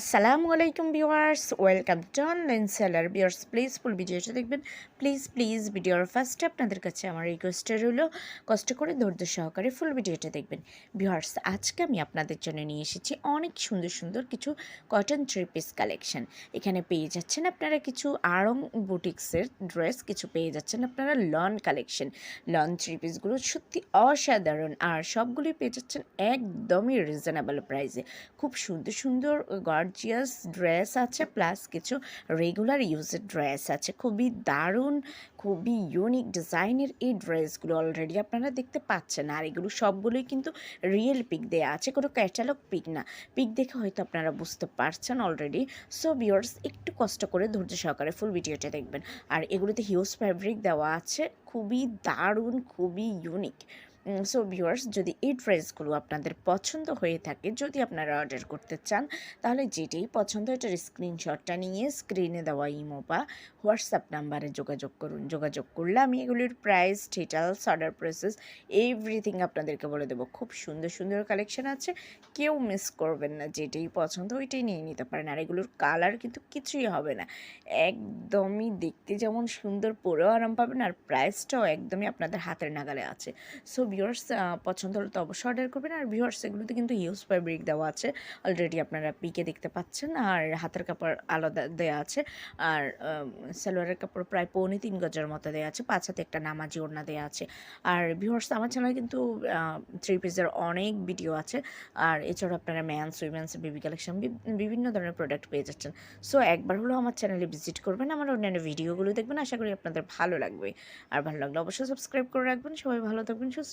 আসসালামু আলাইকুম viewers, welcome to online seller. Viewers please full ভিডিওটা দেখবেন। প্লিজ প্লিজ ভিডিওর ফার্স্টে আপনাদের কাছে আমার রিকোয়েস্টটা রইল, কষ্ট করে ধৈর্য সহকারে ফুল ভিডিওটা দেখবেন। ভিউয়ার্স, আজকে আমি আপনাদের জন্য নিয়ে এসেছি অনেক সুন্দর সুন্দর কিছু কটন থ্রি পিস কালেকশন এখানে পেয়ে যাচ্ছেন আপনারা কিছু আড়ং বুটিক্সের ড্রেস কিছু পেয়ে যাচ্ছেন আপনারা লন কালেকশন লন থ্রি পিসগুলো সত্যি অসাধারণ, আর সবগুলোই পেয়ে যাচ্ছেন একদমই রিজনেবল প্রাইসে খুব সুন্দর সুন্দর গর্জিয়াস ড্রেস আছে প্লাস কিছু রেগুলার ইউজের ড্রেস আছে। খুবই দারুণ, খুবই ইউনিক ডিজাইনের এই ড্রেসগুলো অলরেডি আপনারা দেখতে পাচ্ছেন। আর এগুলো সবগুলোই কিন্তু রিয়েল পিক দেওয়া আছে, কোনো ক্যাটালগ পিক না। পিক দেখে হয়তো আপনারা বুঝতে পারছেন অলরেডি সো বিয়ার্স একটু কষ্ট করে ধৈর্য সহকারে ফুল ভিডিওটা দেখবেন। আর এগুলোতে হিউজ ফ্যাব্রিক দেওয়া আছে, খুবই দারুণ, খুবই ইউনিক সো ভিউয়ার্স যদি এই ড্রেসগুলো আপনাদের পছন্দ হয়ে থাকে, যদি আপনারা অর্ডার করতে চান, তাহলে যেটাই পছন্দ এটার স্ক্রিনশটটা নিয়ে স্ক্রিনে দেওয়া ইমো বা হোয়াটসঅ্যাপ নাম্বারে যোগাযোগ করুন। যোগাযোগ করলে আমি এগুলির price details order process everything আপনাদেরকে বলে দেবো। খুব সুন্দর সুন্দর কালেকশন আছে। কেউ মিস করবেন না, যেটাই পছন্দ ওইটাই নিয়ে নিতে পারেন। আর এগুলোর কালার কিন্তু কিছুই হবে না। একদমই দেখতে যেমন সুন্দর, পরেও আরাম পাবেন, আর প্রাইসটাও একদমই আপনাদের হাতের নাগালে আছে। সো ভিউয়ার্স পছন্দ হলে তো অবশ্যই অর্ডার করবেন। আর ভিউয়ার্স এগুলোতে কিন্তু হিউজ ফ্যাব্রিক দেওয়া আছে। অলরেডি আপনারা পিকে দেখতে পাচ্ছেন। আর হাতের কাপড় আলাদা দেওয়া আছে। আর সালোয়ারের কাপড় প্রায় পৌনে তিন গজের মতো দেওয়া আছে। পাঁচ হাতে একটা নামাজি ওড়না দেওয়া আছে। আর ভিউয়ার্স আমার চ্যানেলে কিন্তু থ্রি পিসের অনেক ভিডিও আছে। আর এছাড়াও আপনারা ম্যানস উইমেন্স বেবি কালেকশন বিভিন্ন ধরনের প্রোডাক্ট পেয়ে যাচ্ছেন। সো একবার হলেও আমার চ্যানেলে ভিজিট করবেন। আমার অন্যান্য ভিডিওগুলো দেখবেন। আশা করি আপনাদের ভালো লাগবে। আর ভালো লাগলে অবশ্যই সাবস্ক্রাইব করে রাখবেন। সবাই ভালো থাকবেন, সুস্থ